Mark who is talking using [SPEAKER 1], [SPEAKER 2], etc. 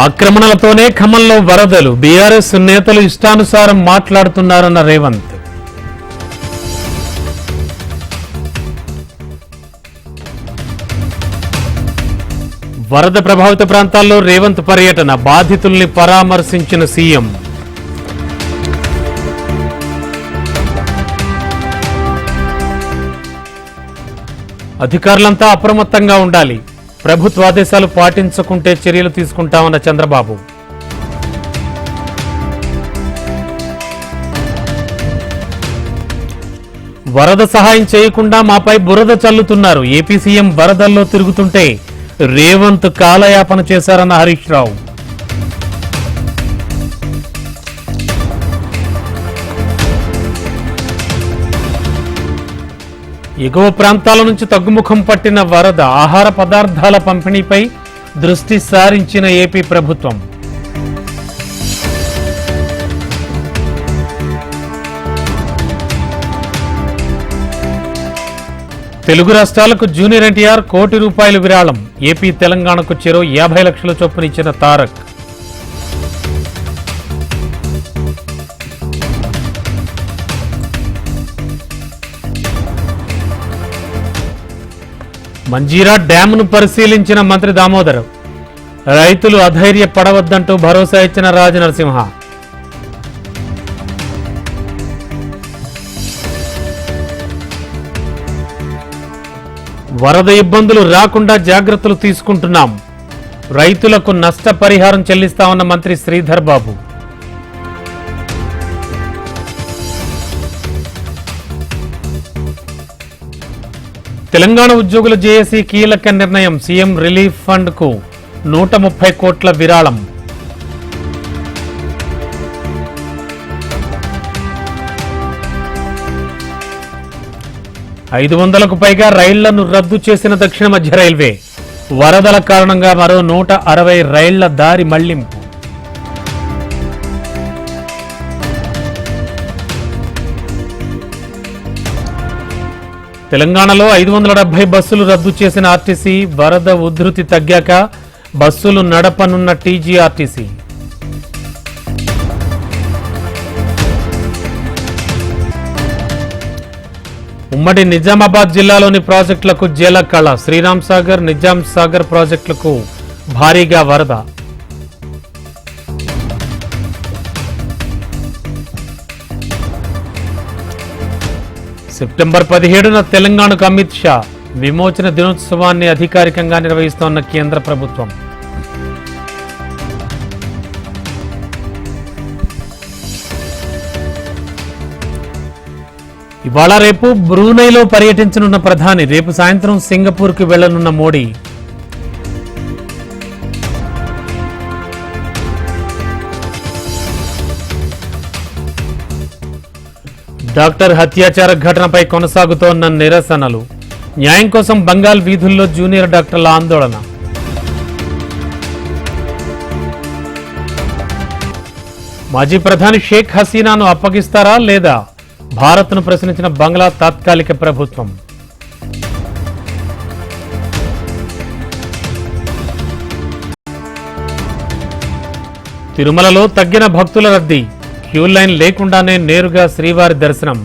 [SPEAKER 1] ఆక్రమణలతోనే ఖమ్మంలో వరదలు. బీఆర్ఎస్ నేతలు ఇష్టానుసారం మాట్లాడుతున్నారన్న రేవంత్. వరద ప్రభావిత ప్రాంతాల్లో రేవంత్ పర్యటన. బాధితుల్ని పరామర్శించిన సీఎం. అధికారులంతా అప్రమత్తంగా ఉండాలి. ప్రభుత్వ ఆదేశాలు పాటించకుంటే చర్యలు తీసుకుంటామన్న చంద్రబాబు. వరద సహాయం చేయకుండా మాపై బురద చల్లుతున్నారు. ఏపీ సీఎం వరదల్లో తిరుగుతుంటే రేవంత్ కాలయాపన చేశారన్న హరీష్ రావు. ఎగువ ప్రాంతాల నుంచి తగ్గుముఖం పట్టిన వరద ఆహార పదార్థాల పంపిణీపై దృష్టి సారించిన ఏపీ ప్రభుత్వం. తెలుగు రాష్ట్రాలకు జూనియర్ ఎన్టీఆర్ కోటి రూపాయలు విరాళం. ఏపీ తెలంగాణకు చెరో యాభై లక్షల చొప్పున ఇచ్చిన తారక్. మంజీరా డ్యామ్ను పరిశీలించిన మంత్రి దామోదర్ రైతులు అధైర్య పడవద్దంటూ భరోసా ఇచ్చిన రాజనరసింహ వరద ఇబ్బందులు రాకుండా జాగ్రత్తలు తీసుకుంటున్నాం. రైతులకు నష్టపరిహారం చెల్లిస్తామన్న మంత్రి శ్రీధర్ బాబు. తెలంగాణ ఉద్యోగుల జేఏసీ కీలక నిర్ణయం సీఎం రిలీఫ్ ఫండ్కు నూట ముప్పై కోట్ల విరాళం. ఐదు వందలకు పైగా రైళ్ళను రద్దు చేసిన దక్షిణ మధ్య రైల్వే. వరదల కారణంగా మరో నూట అరవై రైళ్ళ దారి మళ్ళింపు. తెలంగాణలో ఐదు వందల డెబ్బై బస్సులు రద్దు చేసిన ఆర్టీసీ వరద ఉధృతి తగ్గాక బస్సులు నడపనున్న టీజీఆర్టీసీ. ఉమ్మడి నిజామాబాద్ జిల్లాలోని ప్రాజెక్టులకు జలకళ. శ్రీరామ్ సాగర్ నిజాం సాగర్ ప్రాజెక్టులకు భారీగా వరద. సెప్టెంబర్ పదిహేడున తెలంగాణకు అమిత్ షా విమోచన దినోత్సవాన్ని అధికారికంగా నిర్వహిస్తోన్న కేంద్ర ప్రభుత్వం. ఇవాళ రేపు బ్రూనైలో పర్యటించనున్న ప్రధాని రేపు సాయంత్రం సింగపూర్కు వెళ్ళనున్న మోడీ డాక్టర్ హత్యాచార ఘటనపై కొనసాగుతోన్న నిరసనలు. న్యాయం కోసం బంగాల్ వీధుల్లో జూనియర్ డాక్టర్ల ఆందోళన. మాజీ ప్రధాని షేక్ హసీనాను అప్పగిస్తారా లేదా? భారత్ను ప్రశ్నించిన బంగ్లా తాత్కాలిక ప్రభుత్వం. తిరుమలలో తగ్గిన భక్తుల రద్దీ. క్యూ లైన్ లేకుండానే నేరుగా శ్రీవారి దర్శనం.